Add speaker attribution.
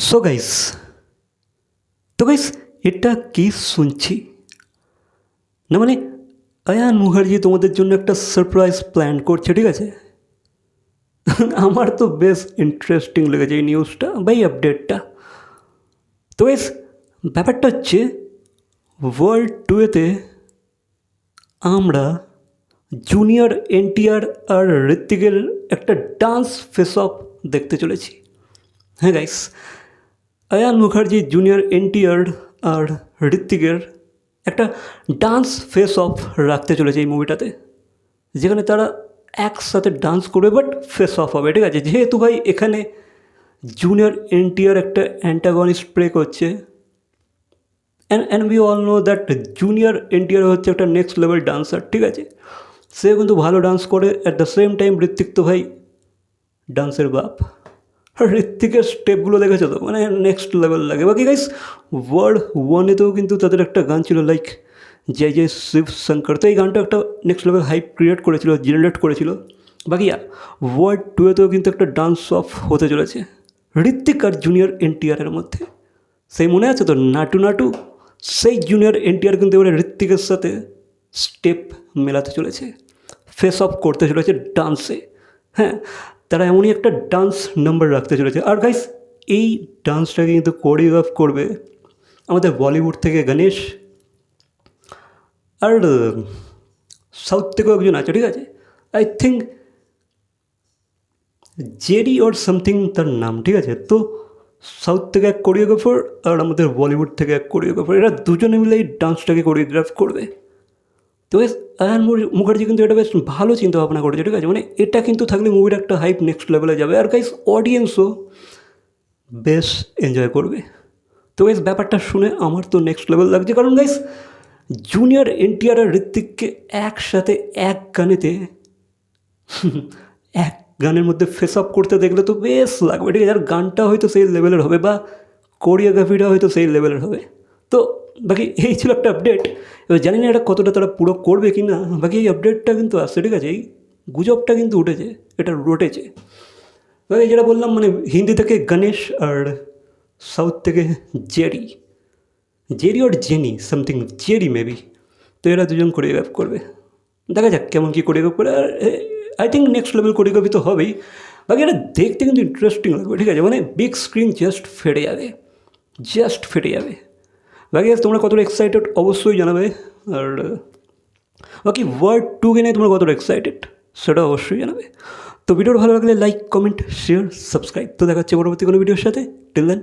Speaker 1: So guys তো guys এটা কি শুনছি? না মানে আয়ান মুখার্জি তোমাদের জন্য একটা সারপ্রাইজ প্ল্যান করছে, ঠিক আছে? আমার তো বেশ ইন্টারেস্টিং লেগেছে এই নিউজটা বা এই আপডেটটা তো গাইস ব্যাপারটা হচ্ছে ওয়ার্ল্ড টুয়েতে আমরা জুনিয়র এনটিআর আর ঋত্বিকের একটা ডান্স ফেস অফ দেখতে চলেছি। হ্যাঁ guys Ayan Mukherjee junior NTR আর ঋত্বিকের একটা ডান্স ফেস অফ রাখতে চলেছে এই মুভিটাতে, যেখানে তারা একসাথে ডান্স করবে, বাট ফেস অফ হবে। ঠিক আছে, যেহেতু ভাই এখানে জুনিয়র এনটিআর একটা অ্যান্টাগনিস্ট প্লে করছে and and we all know that junior NTR হচ্ছে একটা নেক্সট লেভেল ডান্সার ঠিক আছে? সে কিন্তু ভালো ডান্স করে at the same time Hrithik তো ভাই ডান্সের বাপ। আর ঋত্বিকের স্টেপগুলো দেখেছ তো? মানে নেক্সট লেভেল লাগে। বাকি গাইস ওয়ার্ল্ড ওয়ানেতেও কিন্তু তাদের একটা গান ছিল লাইক জয় জয় শিব শঙ্কর। তো এই গানটা একটা নেক্সট লেভেল হাইপ ক্রিয়েট করেছিল জেনারেট করেছিল। বাকি ওয়ার্ল্ড টুয়েতেও কিন্তু একটা ডান্স অফ হতে চলেছে ঋত্বিক আর জুনিয়র এনটিআরের মধ্যে। সেই মনে আছে তো? নাটু নাটু, সেই জুনিয়র এনটিআর কিন্তু এবারে ঋত্বিকের সাথে স্টেপ মেলাতে চলেছে। ফেস অফ করতে চলেছে ডান্সে হ্যাঁ তারা এমনই একটা ডান্স নাম্বার রাখতে চলেছে। আর গাইস এই ডান্সটাকে কিন্তু কোরিওগ্রাফ করবে আমাদের বলিউড থেকে গণেশ। আর সাউথ থেকেও একজন আছে, ঠিক আছে? I think Jerry or something তার নাম, ঠিক আছে? তো সাউথ থেকে এক কোরিওগ্রাফার আর আমাদের বলিউড থেকে এক কোরিওগ্রাফার এরা দুজনে মিলে এই ডান্সটাকে কোরিওগ্রাফ করবে। তো বেশ আয়ান মুখার্জি কিন্তু এটা বেশ ভালো চিন্তা ভাবনা করেছে, ঠিক আছে? মানে এটা কিন্তু থাকলে মুভির একটা হাইপ নেক্সট লেভেলে যাবে। আর গাইস অডিয়েন্সও বেশ এনজয় করবে। তো গাইস ব্যাপারটা শুনে আমার তো নেক্সট লেভেল লাগছে। কারণ গাইস জুনিয়র এনটিআর আর ঋত্বিককে একসাথে এক গানেতে, এক গানের মধ্যে ফেস আপ করতে দেখলে তো বেশ লাগবে, ঠিক আছে? আর গানটা হয়তো সেই লেভেলের হবে বা কোরিওগ্রাফিটা হয়তো সেই লেভেলের হবে। বাকি এই ছিল একটা আপডেট এবার জানি না এটা কতটা তারা পুরো করবে কি না। বাকি এই আপডেটটা কিন্তু আসছে, ঠিক আছে? এই গুজবটা কিন্তু উঠেছে, এটা রটেছে। বাকি যেটা বললাম মানে হিন্দি থেকে গণেশ আর সাউথ থেকে Jerry. Jerry or Jenny something Jerry maybe তো এরা দুজন কোরিওগ্রাফ করবে। দেখা যাক কেমন কী কোরিওগ্রাফ করে। আর I think next level choreography তো হবেই। বাকি এটা দেখতে কিন্তু ইন্টারেস্টিং লাগবে, ঠিক আছে? মানে বিগ স্ক্রিন জাস্ট ফেটে যাবে। জাস্ট ফেটে যাবে। বাকি তোমরা কতটা এক্সাইটেড অবশ্যই জানাবে। আর বাকি ওয়ার্ড টুকে নিয়ে তোমরা কতটা এক্সাইটেড সেটা অবশ্যই জানাবে। তো ভিডিওটা ভালো লাগলে লাইক কমেন্ট শেয়ার সাবস্ক্রাইব তো দেখা হচ্ছে পরবর্তী কোনো ভিডিওর সাথে। Till then